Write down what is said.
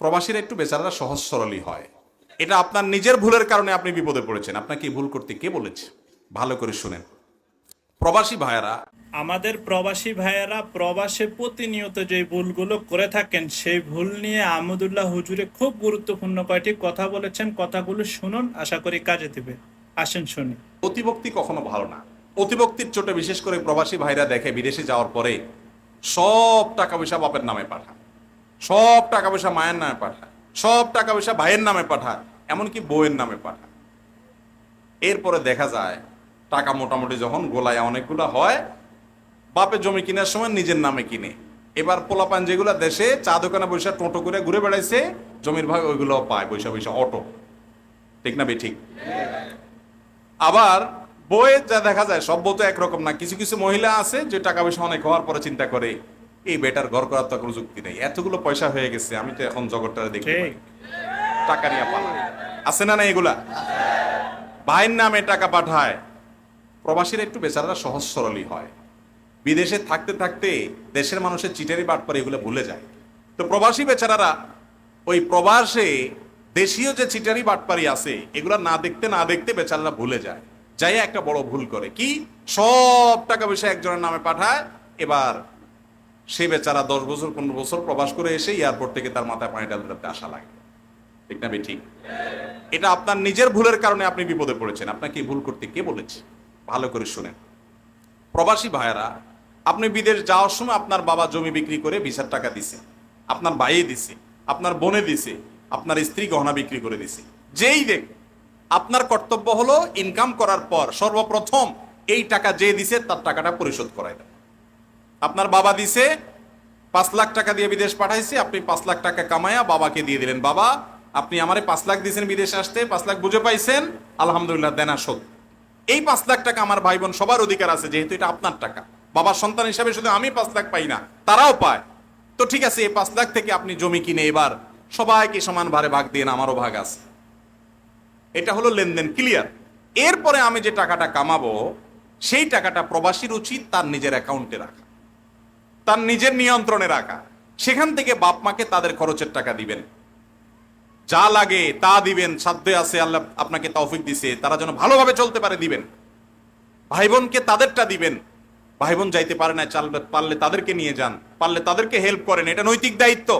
প্রবাসীরা একটু বেচারারা সহজ সরলই হয়। এটা আপনার নিজের ভুলের কারণে আপনি বিপদে পড়েছেন। আপনাকে ভুল করতে কে বলেছে? ভালো করে শুনেন। প্রবাসী ভাইয়ারা আমাদের প্রবাসী ভাইয়েরা প্রবাসে প্রতিনিয়ত যে ভুলগুলো করে থাকেন সেই ভুল নিয়ে আহমদুল্লাহ হুজুরে খুব গুরুত্বপূর্ণ কয়টি কথা বলেছেন। কথাগুলো শুনুন আশা করি কাজে দিবে। আসেন শুনি। অতিভক্তি কখনো ভালো না। অতিভক্তির চোটে বিশেষ করে প্রবাসী ভাইরা দেখে বিদেশে যাওয়ার পরে সব টাকা পয়সা বাপের নামে পাঠায় সব টাকা পয়সা মায়ের নামে পাঠায়, সব টাকা পয়সা ভাইয়ের নামে পাঠায়, এমনকি বউয়ের নামে পাঠায়। এরপরে দেখা যায়, টাকা মোটামুটি যখন গোলায় অনেকগুলো হয় বাপের জমি কেনার সময় নিজের নামে কিনে। এবার পোলাপান যেগুলো দেশে চা দোকানে বসে টোটো করে ঘুরে বেড়াইছে, জমির ভাগ ওইগুলো পায় বৈশা বৈশা অটো। ঠিক না ঠিক আবার বইয়ের যা দেখা যায়, সব বউ তো একরকম না। কিছু কিছু মহিলা আছে যে টাকা পয়সা অনেক হওয়ার পরে চিন্তা করে এই বেটার ঘর করার তো কোনো যুক্তি নেই। এতগুলো পয়সা হয়ে গেছে আমি তো এখন জগৎটা পাই টাকা নিয়ে পালা। আছে না না এগুলা? ভাইয়ের নামে টাকা পাঠায়। প্রবাসীরা একটু বেচারারা সহজ সরলই হয়। বিদেশে থাকতে থাকতে দেশের মানুষের চিটারি বাটপার এগুলো ভুলে যায়। তো প্রবাসী বেচারারা ওই প্রবাসে দেশীয় যে চিটারি বাটপারি আছে এগুলো না দেখতে না দেখতে বেচারারা ভুলে যায়। যাই একটা বড় ভুল করে। কি? সব টাকা পয়সা একজনের নামে পাঠায় এবার সে বেচারা দশ বছর, পনেরো বছর প্রবাস করে এসে এয়ারপোর্ট থেকে তার মাথায় পানি ডালতে আসা লাগে। ঠিক না ঠিক এটা আপনার নিজের ভুলের কারণে আপনি বিপদে পড়েছেন। আপনাকে ভুল করতে কে বলেছে? ভালো করে শুনেন। প্রবাসী ভাইয়েরা, আপনি বিদেশ যাওয়ার সময় আপনার বাবা জমি বিক্রি করে বিশার টাকা দিছে। আপনার ভাইয়ে দিছে। আপনার বোনে দিছে। আপনার স্ত্রী গহনা বিক্রি করে দিছে। যেই দেখ, আপনার কর্তব্য হলো ইনকাম করার পর সর্বপ্রথম এই টাকা যে দিছে তার টাকাটা পরিশোধ করাই দেন। আপনার বাবা দিছে, পাঁচ লাখ টাকা দিয়ে বিদেশ পাঠাইছে, আপনি পাঁচ লাখ টাকা কামায়া বাবাকে দিয়ে দিলেন। বাবা, আপনি আমারে পাঁচ লাখ দিয়েছেন বিদেশে আসতে, পাঁচ লাখ বুঝে পাইছেন, আলহামদুলিল্লাহ, দেনা শোধ। এই পাঁচ লাখ টাকা আমার ভাই বোন সবার অধিকার আছে, যেহেতু এটা আপনার টাকা। বাবার সন্তান হিসাবে শুধু আমি পাঁচ লাখ পাই না, তারাও পায়। তো ঠিক আছে, এই পাঁচ লাখ থেকে আপনি জমি কিনে এবার সবাইকে সমান ভারে ভাগ দিয়ে আমারও ভাগ আছে। এটা হলো লেনদেন ক্লিয়ার। এরপরে আমি যে টাকাটা কামাবো, সেই টাকাটা প্রবাসীর উচিত তার নিজের অ্যাকাউন্টে রাখা। তার নিজের নিয়ন্ত্রণে রাখা। সেখান থেকে বাপ মাকে তাদের খরচের টাকা দিবেন। যা লাগে তা দিবেন, সাধ্যে আছে আল্লাহ আপনাকে তৌফিক দিছে, তারা যেন ভালোভাবে চলতে পারে দিবেন। ভাই বোনকে তাদেরটা দিবেন। ভাই বোন যাইতে পারে না, চাল পারলে তাদেরকে নিয়ে যান, পারলে তাদেরকে হেল্প করেন, এটা নৈতিক দায়িত্ব।